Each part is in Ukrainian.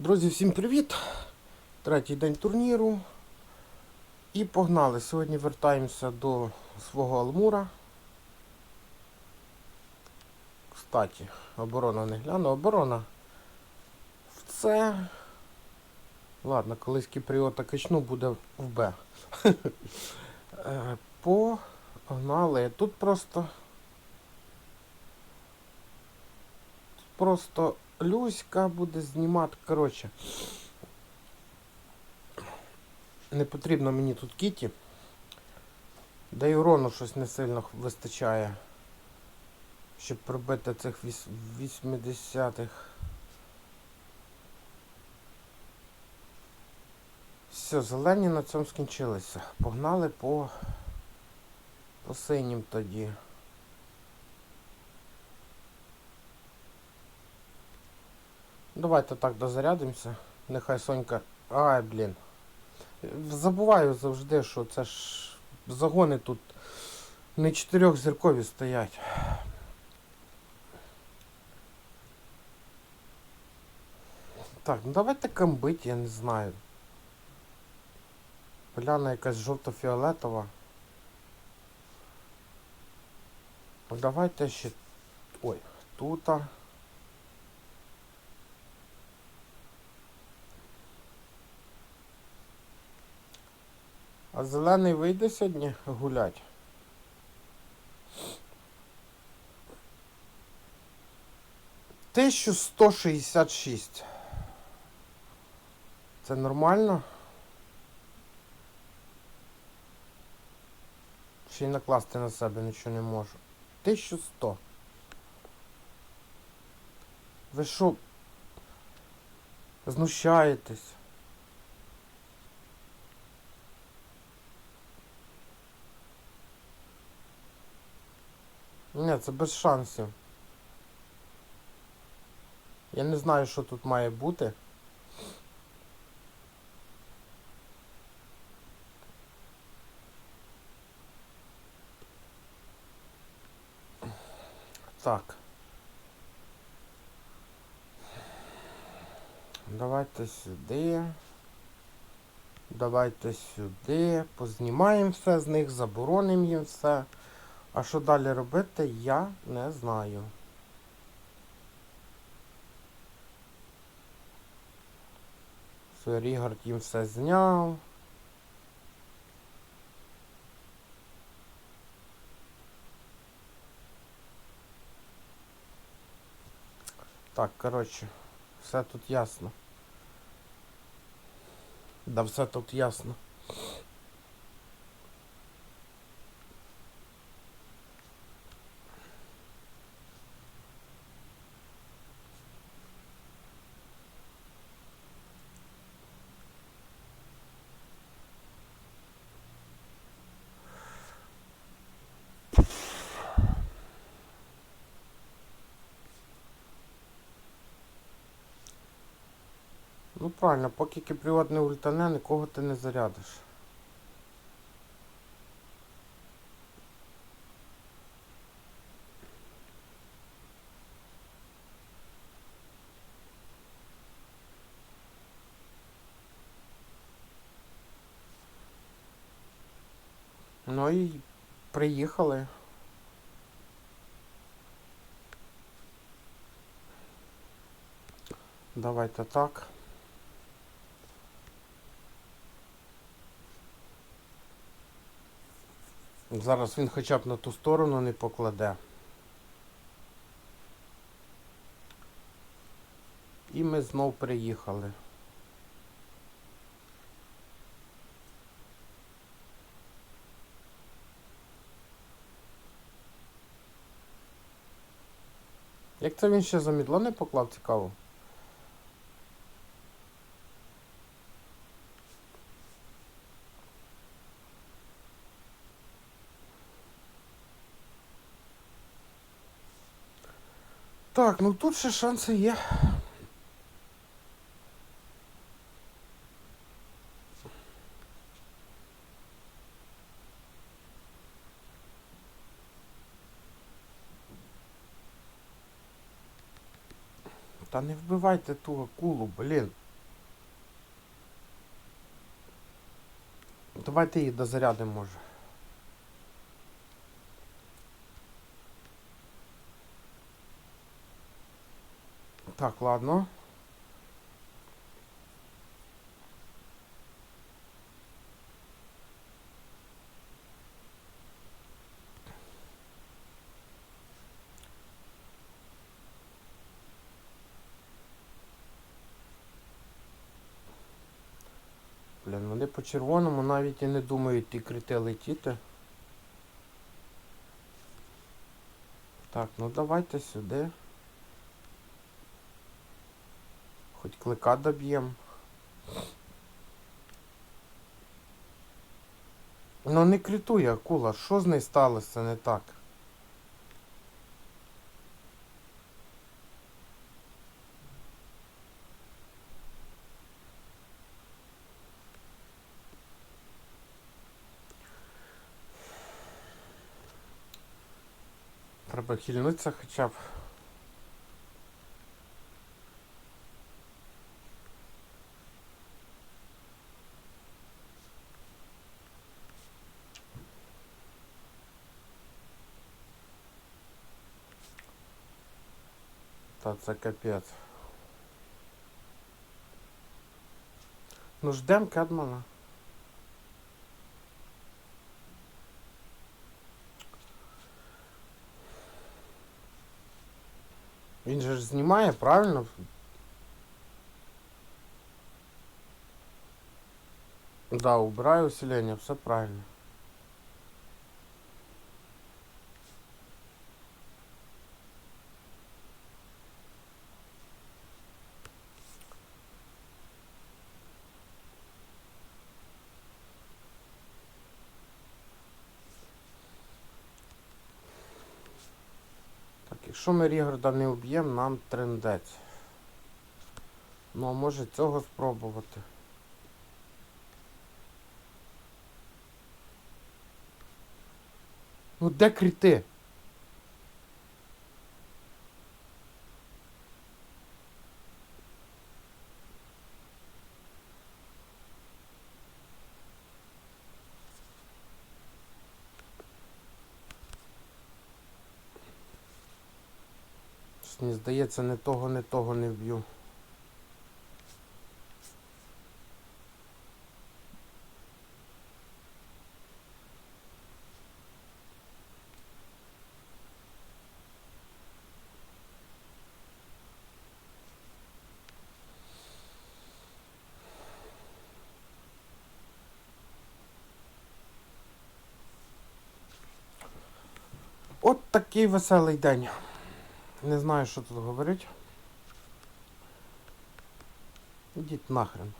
Друзі, всім привіт! Третій день турніру. І погнали. Сьогодні вертаємося до свого Алмура. Кстати, оборона не гляну. Оборона в С. Ладно, колись Кіпріота качну, буде в Б. Е, Погнали. Тут просто. Тут просто Люська буде знімати. Коротше. Не потрібно мені тут кіті. Да й урону щось не сильно вистачає. Щоб пробити цих 80-х. Все, зелені на цьому скінчилися. Погнали по, по синім тоді. Давайте так дозарядимося. Нехай Сонька. Ай, блін. Забуваю завжди, що це ж загони тут не чотирьохзіркові стоять. Так, ну давайте камбить, я не знаю. Поляна якась жовто-фіолетова. Ну, Давайте ще. Ой, тута. А зелений вийде сьогодні гулять? Тисячу сто шістдесят шість. Це нормально? Ще й накласти на себе нічого не можу. 1100. Ви що? Знущаєтесь? Ні, це без шансів. Я не знаю, що тут має бути. Так. Давайте сюди. Давайте сюди. Познімаємо все з них, заборонимо їм все. А що далі робити, я не знаю. Рігард їм все зняв. Так, коротше, все тут ясно. Да, все тут ясно. Ну правильно, поки кіпріот не ультане, нікого ти не зарядиш. Ну і приїхали. Давайте так. Зараз він хоча б на ту сторону не покладе. І ми знов приїхали. Як це він ще за мідло не поклав, цікаво? Так, ну тут ще шанси є. Та не вбивайте ту акулу, блін. Давайте її дозарядимо може. Так, ладно. Блін, вони по червоному навіть і не думають ті крити летіти. Так, ну давайте сюди. Хоч клика доб'ємо. Ну не критує акула, що з нею сталося не так? Треба хильнутися хоча б. Та це капець. Ну ждем Кедмана. Він же ж знімає, правильно? Да, убираю усиление, все правильно. Якщо ми Рігорда не вб'ємо, нам трендець. Ну, а може цього спробувати. Ну де крити? Щось Мені здається, не того, не того не вб'ю. От такий веселий день. Не знаю, що тут говорить. Ідіть нахрен.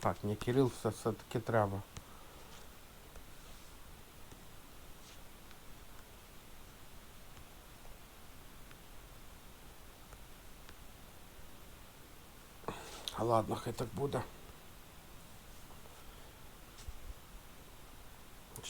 Так, ні, Кирил все все-таки треба. А ладно, хай так буде.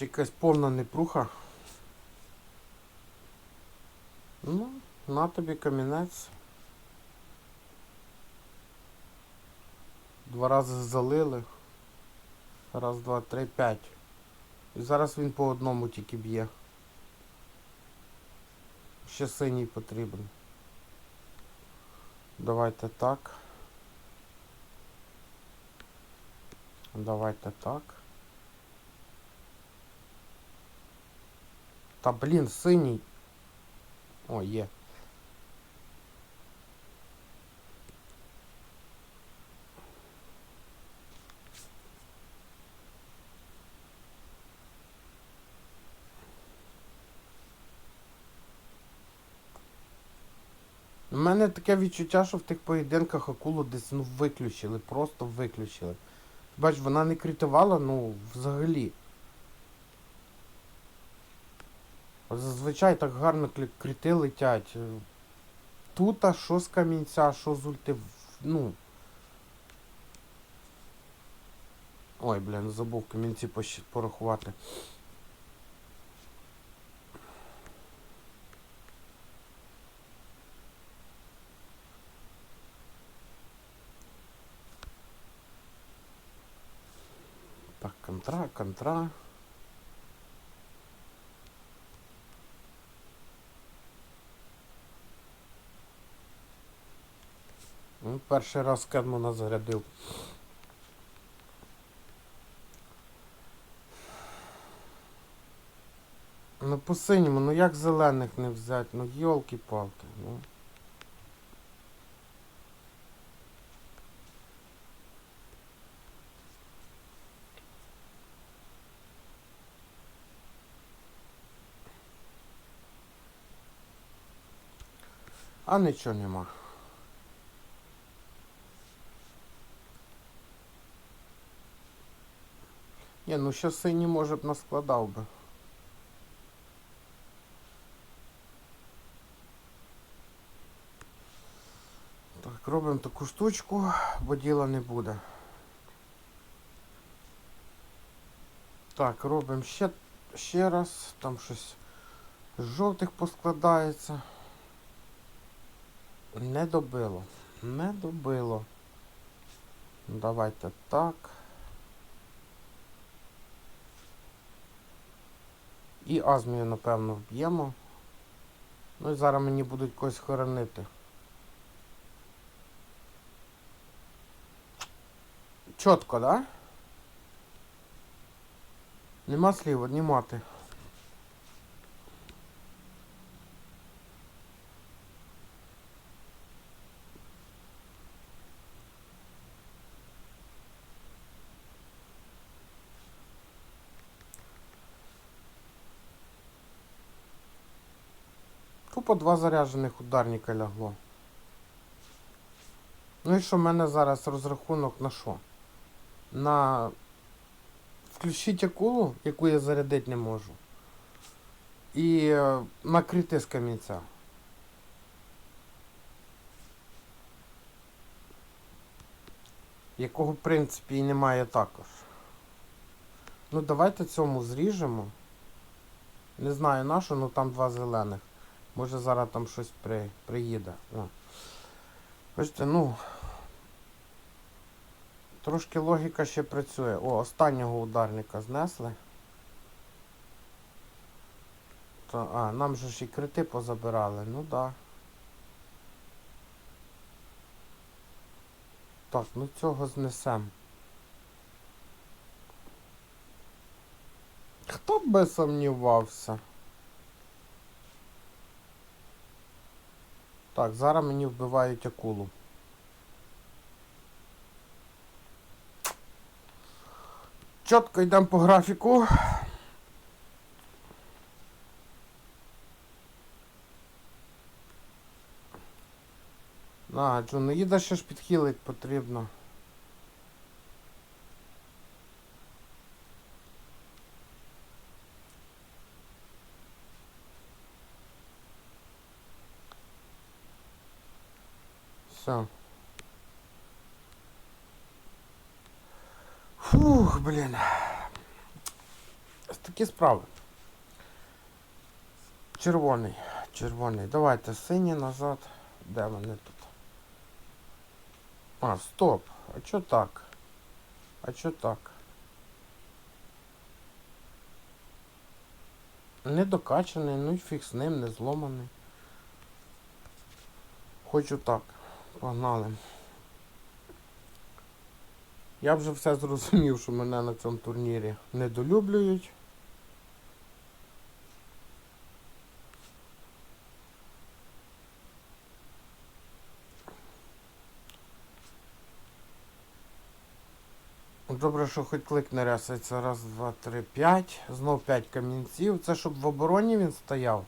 Ще якась повна непруха. Ну, на тобі камінець. Два рази залили. Раз, два, три, п'ять. І зараз він по одному тільки б'є. Ще синій потрібен. Давайте так. Давайте так. Та блін, синій. О, є. У мене таке відчуття, що в тих поєдинках акулу десь ну виключили, просто виключили. Бач, вона не критувала, ну, взагалі. Зазвичай так гарно кріти летять. Е, Тут а що з камінця, що з ульти. Ну. Ой, блін, забув камінці порахувати. Так, контра, контра. Ну, перший раз Кедмана зарядив. Ну по синьому, ну як зелених не взяти? Ну йолки-палки, ну. А нічого нема. Ні, ну ще синій може б наскладав би. Так, робимо таку штучку, бо діла не буде. Так, робимо ще, ще раз, там щось з жовтих поскладається. Не добило. Не добило. Давайте так. І азмію, напевно, вб'ємо. Ну і зараз мені будуть когось хоронити. Чітко, да? Нема слів, одні мати. Тупо два заряджених ударника лягло. Ну і що в мене зараз розрахунок на що? На включити акулу, яку я зарядити не можу. І е, накрити з камінця. Якого в принципі і немає також. Ну давайте цьому зріжемо. Не знаю на що, ну там два зелених. Може зараз там щось при, приїде. О. Бачите, ну. Трошки логіка ще працює. О, останнього ударника знесли. То, а, нам же ж і крити позабирали, ну да. Так, ну цього знесем. Хто би сумнівався? Так, зараз мені вбивають акулу. Чітко йдемо по графіку. А, їде ще ж підхилить потрібно. Все. Фух, блін. Такі справи. Червоний. Червоний. Давайте синій назад. Де вони тут? А, стоп. А чо так? А чо так? Не докачаний, ну і фіг з ним, не зломаний. Хочу так. Погнали. Я вже все зрозумів, що мене на цьому турнірі недолюблюють. Добре, що хоч клик не рясається. Раз, два, три, п'ять. Знов п'ять камінців. Це щоб в обороні він стояв.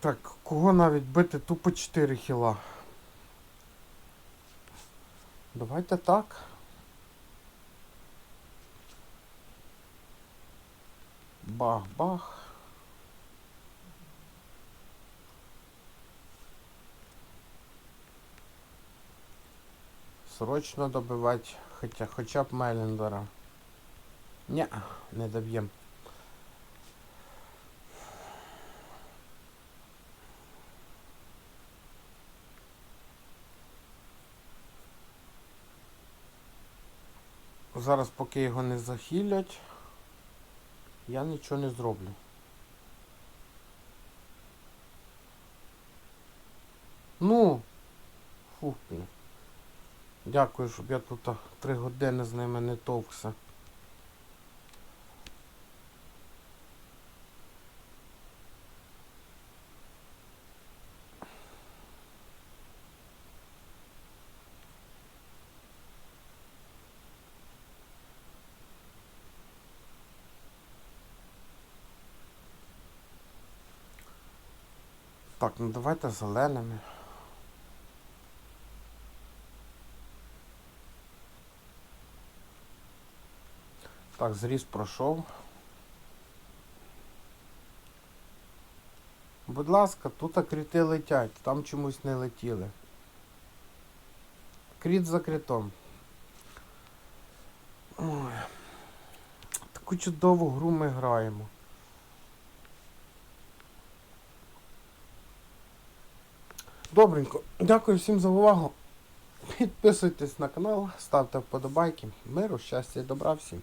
Так, кого навіть бити? Тупо 4 хіла. Давайте так. Бах-бах. Срочно добивати хоча, хоча б Меліндера. Ні, не доб'ємо. Зараз, поки його не захилять, я нічого не зроблю. Ну. Блін. Дякую, щоб я тут три години з ними не товкся. Так, ну давайте зеленими. Так, зріз пройшов. Будь ласка, тут кріти летять, там чомусь не летіли. Кріт за критом. Ой. Таку чудову гру ми граємо. Добренько. Дякую всім за увагу. Підписуйтесь на канал, ставте вподобайки. Миру, щастя і добра всім.